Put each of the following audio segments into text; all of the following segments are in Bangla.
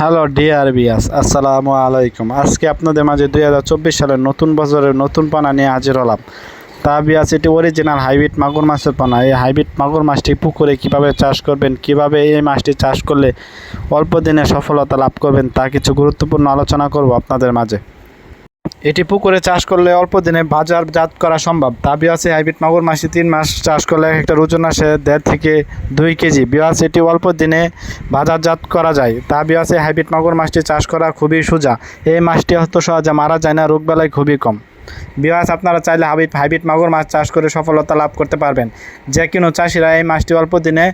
হ্যালো ডিআর বিয়াস আসসালামু আলাইকুম। আজকে আপনাদের মাঝে দুই হাজার চব্বিশ সালের নতুন বছরের নতুন পানা নিয়ে হাজির হলাম। তা বিয়াস এটি অরিজিনাল হাইব্রিড মাগুর মাছের পানা। এই হাইব্রিড মাগুর মাছটি পুকুরে কীভাবে চাষ করবেন, কীভাবে এই মাছটি চাষ করলে অল্প দিনে সফলতা লাভ করবেন, তা কিছু গুরুত্বপূর্ণ আলোচনা করব আপনাদের মাঝে। এটি পুকুরে চাষ করলে অল্প দিনে বাজারজাত করা সম্ভব। তা বিয়াসে হাইব্রিড মাগুর মাছটি তিন মাস চাষ করলে একটা ওজন আসে দেড় থেকে দুই কেজি। বিয়াস এটি অল্প দিনে বাজারজাত করা যায়। তা বিয়াসে হাইব্রিড মাগুর মাছটি চাষ করা খুবই সোজা। এই মাছটি হয়তো সহজে মারা যায় না রোগবেলায় খুবই কম। বিয়াস আপনারা চাইলে হাইব্রিড হাইব্রিড মাগুর মাছ চাষ করে সফলতা লাভ করতে পারবেন। যে কোনো চাষিরা এই মাছটি অল্প দিনে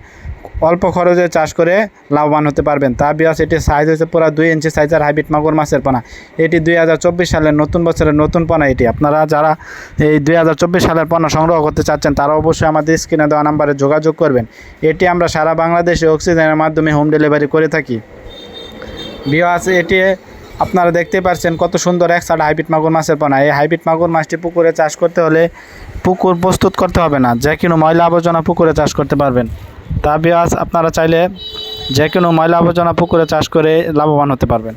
অল্প খরচে চাষ করে লাভবান হতে পারবেন। তা বিয়াস, এটির সাইজ হচ্ছে পুরো দুই ইঞ্চি সাইজের হাইব্রিড মাগুর মাছের পোনা। এটি দুই হাজার চব্বিশ সালের নতুন বছরের নতুন পোনা এটি। আপনারা যারা এই দুই হাজার চব্বিশ সালের পণ্য সংগ্রহ করতে চাচ্ছেন, তারা অবশ্যই আমাদের স্ক্রিনে দেওয়া নাম্বারে যোগাযোগ করবেন। এটি আমরা সারা বাংলাদেশে অক্সিজেনের মাধ্যমে হোম ডেলিভারি করে থাকি। বিয়াস, এটি আপনারা দেখতে পাচ্ছেন কত সুন্দর এক সাইড হাইব্রিড মাগুর মাছের পোনা। এই হাইব্রিড মাগুর মাছটি পুকুরে চাষ করতে হলে পুকুর প্রস্তুত করতে হবে না। যে কোনো ময়লা আবর্জনা পুকুরে চাষ করতে পারবেন। তা বিয়াস আপনারা চাইলে যে কোনো ময়লা আবর্জনা পুকুরে চাষ করে লাভবান হতে পারবেন।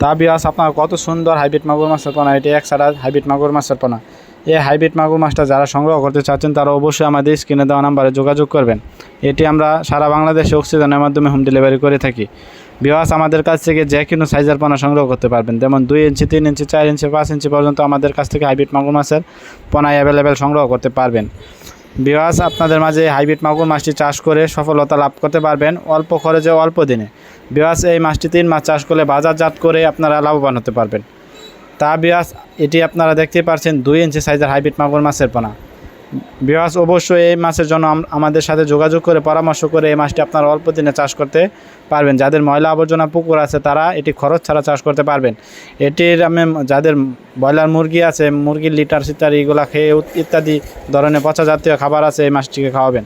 তা বিয়াস আপনার কত সুন্দর হাইব্রিড মাগুর মাছের পোনা, এটি এক সাইড হাইব্রিড মাগুর মাছের পোনা। এই হাইব্রিড মাগুর মাছটা যারা সংগ্রহ করতে চাচ্ছেন, তারা অবশ্যই আমাদের স্ক্রিনে দেওয়া নাম্বারে যোগাযোগ করবেন। এটি আমরা সারা বাংলাদেশে অক্সিজেনের মাধ্যমে হোম ডেলিভারি করে থাকি। বিওয়াস আমাদের কাছ থেকে যে কোনো সাইজের পোনা সংগ্রহ করতে পারবেন। যেমন দুই ইঞ্চি, তিন ইঞ্চি, চার ইঞ্চি, পাঁচ ইঞ্চি পর্যন্ত আমাদের কাছ থেকে হাইব্রিড মাগুর মাছের পোনা অ্যাভেলেবেল সংগ্রহ করতে পারবেন। বিওয়াস আপনাদের মাঝে হাইব্রিড মাগুর মাছটি চাষ করে সফলতা লাভ করতে পারবেন অল্প খরচে, অল্প দিনে। বিওয়াস এই মাছটি তিন মাছ চাষ করলে বাজারজাত করে আপনারা লাভবান হতে পারবেন। তা বিয়াস এটি আপনারা দেখতে পারছেন দুই ইঞ্চি সাইজের হাইব্রিড মাগুর মাছের পোনা। বিয়াস অবশ্যই এই মাছের জন্য আমাদের সাথে যোগাযোগ করে পরামর্শ করে এই মাছটি আপনারা অল্প দিনে চাষ করতে পারবেন। যাদের ময়লা আবর্জনা পুকুর আছে, তারা এটি খরচ ছাড়া চাষ করতে পারবেন। এটির আমি যাদের ব্রয়লার মুরগি আছে, মুরগির লিটার সিটার এগুলা খেয়ে ইত্যাদি ধরনের পচা জাতীয় খাবার আছে, এই মাছটিকে খাওয়াবেন।